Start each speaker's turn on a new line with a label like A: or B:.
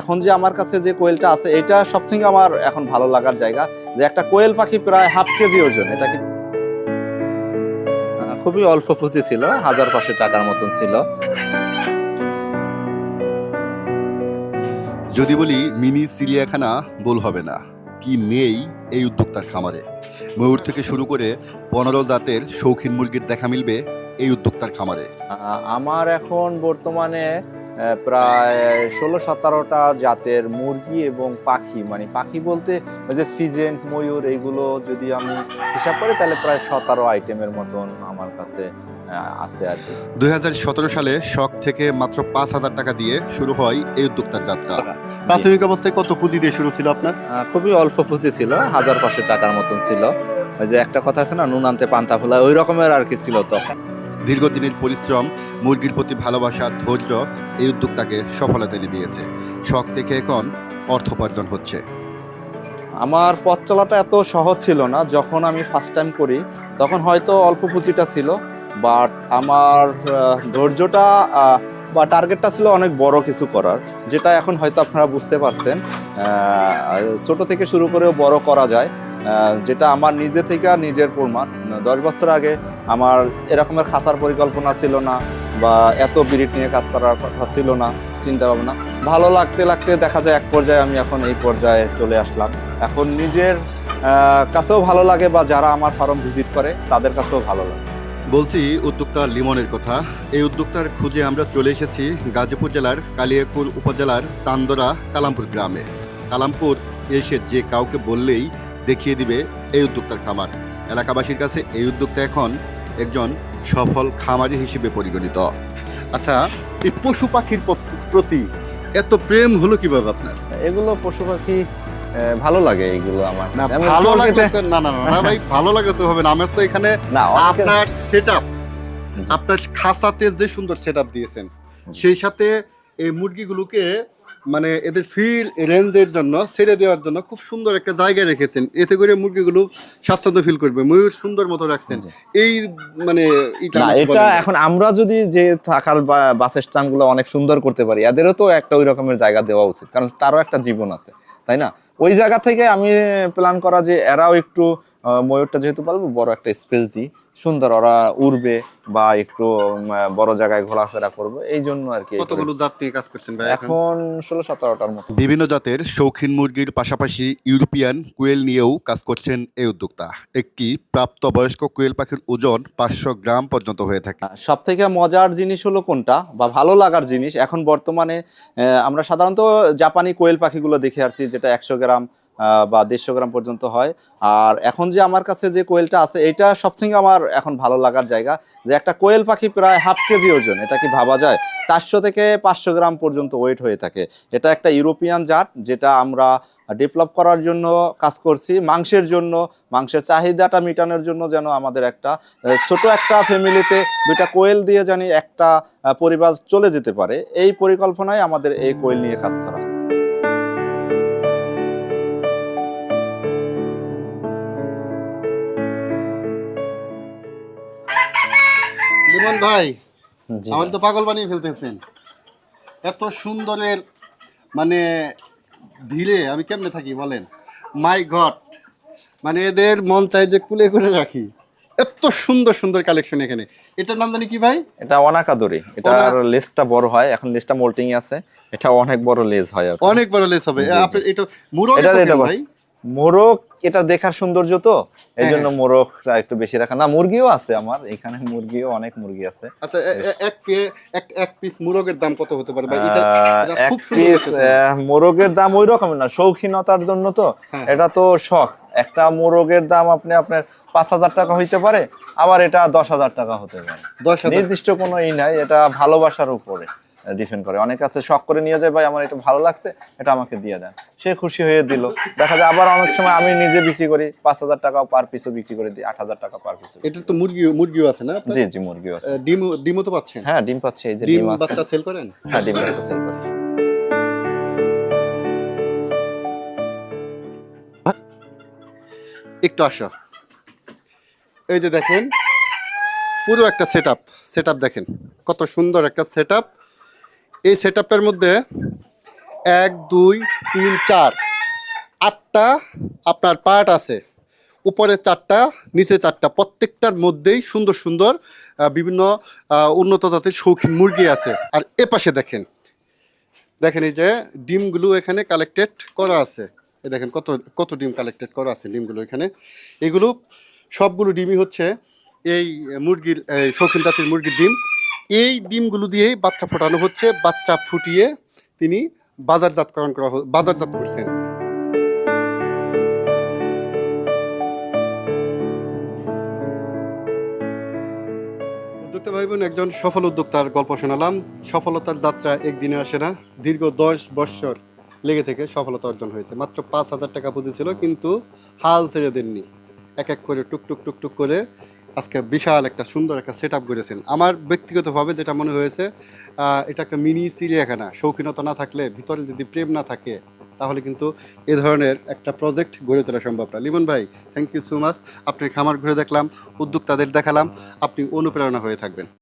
A: এখন যে আমার কাছে যে কোয়েলটা আছে এটা সবথেকে আমার এখন ভালো লাগার জায়গা। যে একটা কোয়েল পাখি প্রায় হাফ কেজি ওজন এটা কি খুবই অল্প পুঁজি ছিল হাজার পাঁচশো টাকার মতন ছিল।
B: যদি বলি মিনি চিড়িয়াখানা ভুল হবে না। কি নেই এই উদ্যোক্তার খামারে? ময়ূর থেকে শুরু করে পনেরো জাতের শৌখিন মুরগির দেখা মিলবে এই উদ্যোক্তার খামারে।
A: আমার এখন বর্তমানে প্রায় ষোলো সতেরোটা জাতের মুরগি এবং পাখি। মানে পাখি বলতে ওই যে ফিজেন্ট ময়ূর এইগুলো যদি আমি হিসাব করি তাহলে প্রায় সতেরো আইটেমের মতন আমার কাছে আছে আর কি।
B: দুই সালে শখ থেকে মাত্র পাঁচ হাজার টাকা দিয়ে শুরু হয় এই উদ্যোক্তার যাত্রা।
C: প্রাথমিক অবস্থায় কত পুঁজি দিয়ে শুরু ছিল আপনার?
A: খুবই অল্প পুঁজি ছিল হাজার পাঁচশো টাকার মতন ছিল। ওই যে একটা কথা আছে না নুন আনতে পান্তা ফোলা ওই রকমের আর কি ছিল তখন।
B: দীর্ঘদিনের পরিশ্রম, মুরগির প্রতি ভালোবাসা, ধৈর্য এই উদ্যোক্তাকে সফলতা এনে দিয়েছে। শখ থেকে এখন অর্থ উপার্জন হচ্ছে।
A: আমার পথ চলাটা এত সহজ ছিল না, যখন আমি ফার্স্ট টাইম করি, তখন হয়তো অল্প পুঁজিটা ছিল বাট আমার ধৈর্যটা বা টার্গেটটা ছিল অনেক বড় কিছু করার, যেটা এখন হয়তো আপনারা বুঝতে পারছেন। ছোট থেকে শুরু করেও বড় করা যায় যেটা আমার নিজে থেকে নিজের প্রমাণ। দশ বছর আগে আমার এরকমের খাসার পরিকল্পনা ছিল না বা এত বিরিট নিয়ে কাজ করার কথা ছিল না, চিন্তা ভাবনা। ভালো লাগতে লাগতে দেখা যায় এক পর্যায়ে আমি এখন এই পর্যায়ে চলে আসলাম। এখন নিজের কাছেও ভালো লাগে বা যারা আমার ফার্ম ভিজিট করে, তাদের কাছেও ভালো লাগে।
B: বলছি উদ্যোক্তা লিমনের কথা। এই উদ্যোক্তার খুঁজে আমরা চলে এসেছি গাজীপুর জেলার কালিয়াকুর উপজেলার চান্দরা কালামপুর গ্রামে। কালামপুর এসে যে কাউকে বললেই দেখিয়ে দিবে এই উদ্যোক্তার খামার। এলাকাবাসীর কাছে এই উদ্যোক্তা এখন একজন সফল খামারি হিসেবে পরিগণিত।
C: আচ্ছা এই পশু পাখির প্রতি এত প্রেম হলো কীভাবে আপনার?
A: এগুলো পশু পাখি ভালো লাগে এগুলো আমার।
B: না ভালো লাগে না না না, ভাই ভালো লাগে তো হবে না। আমার তো এখানে আপনার সেট আপনার খাসাতে যে সুন্দর সেট দিয়েছেন সেই সাথে এই মুরগিগুলোকে মানে এদের ফিল রেঞ্জের জন্য ছেড়ে দেওয়ার জন্য খুব সুন্দর একটা জায়গায় রেখেছেন। এতে করে মুরগিগুলো স্বাচ্ছন্দ্য ফিল করবে। ময়ূর সুন্দর মতো রাখছেন। এই মানে এটা।
A: এখন আমরা যদি যে থাকার বা বাস স্ট্যান্ডগুলো অনেক সুন্দর করতে পারি এদেরও তো একটা ওই রকমের জায়গা দেওয়া উচিত। কারণ তারও একটা জীবন আছে তাই না? ওই জায়গা থেকে আমি প্ল্যান করা যে এরাও একটু ময়ূরটা যেহেতু পালবো বড় একটা স্পেস দিই। সুন্দর ওরা উড়বে বা একটু বড় জায়গায় ঘোরাফেরা করবে এই জন্য আর কি
B: কতগুলো জাত নিয়ে কাজ করছেন ভাই এখন?
A: ষোলো সতেরোটার মতো।
B: বিভিন্ন জাতের শৌখিন মুরগির পাশাপাশি ইউরোপিয়ান কোয়েল নিয়েও কাজ করছেন এই উদ্যোক্তা। একটি প্রাপ্তবয়স্ক কোয়েল পাখির ওজন পাঁচশো গ্রাম পর্যন্ত হয়ে থাকে।
A: সব থেকে মজার জিনিস হলো কোনটা? বা ভালো লাগার জিনিস? এখন বর্তমানে আহ, আমরা সাধারণত জাপানি কোয়েল পাখিগুলো দেখে আসছি যেটা একশো গ্রাম বা দেড়শো গ্রাম পর্যন্ত হয়। আর এখন যে আমার কাছে যে কোয়েলটা আছে, এটা সব থেকে আমার এখন ভালো লাগার জায়গা যে একটা কোয়েল পাখি প্রায় হাফ কেজি ওজন, এটা কি ভাবা যায়? চারশো থেকে পাঁচশো গ্রাম পর্যন্ত ওয়েট হয়ে থাকে। এটা একটা ইউরোপিয়ান জাত, যেটা আমরা ডেভেলপ করার জন্য কাজ করছি। মাংসের জন্য, মাংসের চাহিদাটা মেটানোর জন্য যেন আমাদের একটা ছোট একটা ফ্যামিলিতে দুইটা কোয়েল দিয়ে জানি একটা পরিবার চলে যেতে পারে। এই পরিকল্পনায় আমাদের এই কোয়েল নিয়ে কাজ করা।
B: লিমন ভাই আমার তো পাগল বানিয়ে ফেলতেছেন। এত সুন্দরের মানে ভিড়ে আমি কেমনে থাকি বলেন? মাই গড মানে এদের মন চাই যে কুলে করে রাখি। এত সুন্দর সুন্দর কালেকশন এখানে। এটার নাম জানি কি ভাই?
A: এটা অনাকাদরি। এটার
B: অনা-
A: লেজটা বড় হয়। এখন লেসটা মোল্টিং আছে। এটা অনেক বড় লেজ হয়
B: অনেক বড় লেস হবে।
A: জি।
B: এটা মুরগ
A: এটা এটা
B: ভাই?
A: মোরগ এটা দেখার সৌন্দর্য তো? এই
B: হ্যাঁ,
A: জন্য মোরগটা একটু বেশি রাখা। না মুরগিও আছে আমার। এখানে মুরগিও অনেক মুরগি আছে।
B: আচ্ছা এ- এ- এক এক এক পিস মুরগের দাম কত হতে পারে? ভাই এটা
A: আহ,
B: এটা
A: এক পিস মোরগের দাম ওই রকম না শৌখিনতার জন্য তো।
B: হ্যাঁ।
A: এটা তো শখ। একটা মোরগের দাম আপনি আপনার পাঁচ হাজার টাকা হইতে পারে আবার এটা দশ হাজার টাকা হতে পারে। নির্দিষ্ট কোনো ই নাই এটা ভালোবাসার উপরে। ডিপেন্ড করে। অনেক আছে শখ করে নিয়ে যায় ভাই আমার এটা ভালো লাগছে এটা আমাকে দিয়ে দেন। সে খুশি হয়ে দিল। দেখা যায় আবার অনেক সময় আমি নিজে বিক্রি করি পাঁচ হাজার টাকা পার পিসও বিক্রি করে দিই আট হাজার টাকা পার পিসও
B: এটা তো মুরগি মুরগিও আছে না
A: জি জি মুরগিও আছে।
B: আহ, ডিমও তো পাচ্ছেন?
A: হ্যাঁ ডিম পাচ্ছে এই যে
B: ডিম
A: ডিম
B: বাচ্চা সেল করেন?
A: হ্যাঁ ডিম বাচ্চা সেল করে।
B: একটু আসো। এই যে দেখেন পুরো একটা সেট আপ সেট আপ দেখেন। কত সুন্দর একটা সেট এই সেট মধ্যে এক, দুই, তিন, চার, আটটা আপনার পার্ট আছে। উপরে চারটা, নিচে চারটা। প্রত্যেকটার মধ্যেই সুন্দর সুন্দর বিভিন্ন উন্নত জাতের শৌখিন মুরগি আছে। আর এ পাশে দেখেন। দেখেন এই যে ডিমগুলো এখানে কালেক্টেড করা আছে। এই দেখেন কত কত ডিম কালেক্টেড করা আছে ডিমগুলো এখানে। এগুলো সবগুলো ডিমই হচ্ছে এই মুরগির শৌখিন জাতির মুরগির ডিম। এই ডিমগুলো দিয়েই বাচ্চা ফোটানো হচ্ছে, বাচ্চা ফুটিয়ে তিনি বাজারজাতকরণ করা বাজারজাত করছেন। উদ্যোক্তা ভাই বোন একজন সফল উদ্যোক্তার গল্প শোনালাম। সফলতার যাত্রা একদিনে আসে না, দীর্ঘ দশ বৎসর লেগে থেকে সফলতা অর্জন হয়েছে। মাত্র পাঁচ হাজার টাকা পুঁজি ছিল, কিন্তু হাল ছেড়ে দেননি। এক এক করে টুক টুক টুক টুক করে আজকে বিশাল একটা সুন্দর একটা সেট আপ করেছেন। আমার ব্যক্তিগতভাবে যেটা মনে হয়েছে এটা একটা মিনি চিড়িয়াখানা। শৌখিনতা না থাকলে ভিতরে যদি প্রেম না থাকে, তাহলে কিন্তু এ ধরনের একটা প্রজেক্ট গড়ে তোলা সম্ভব না। লিমন ভাই থ্যাংক ইউ সো মাচ আপনি খামার ঘুরে দেখলাম, উদ্যোক্তাদের দেখালাম। আপনি অনুপ্রেরণা হয়ে থাকবেন।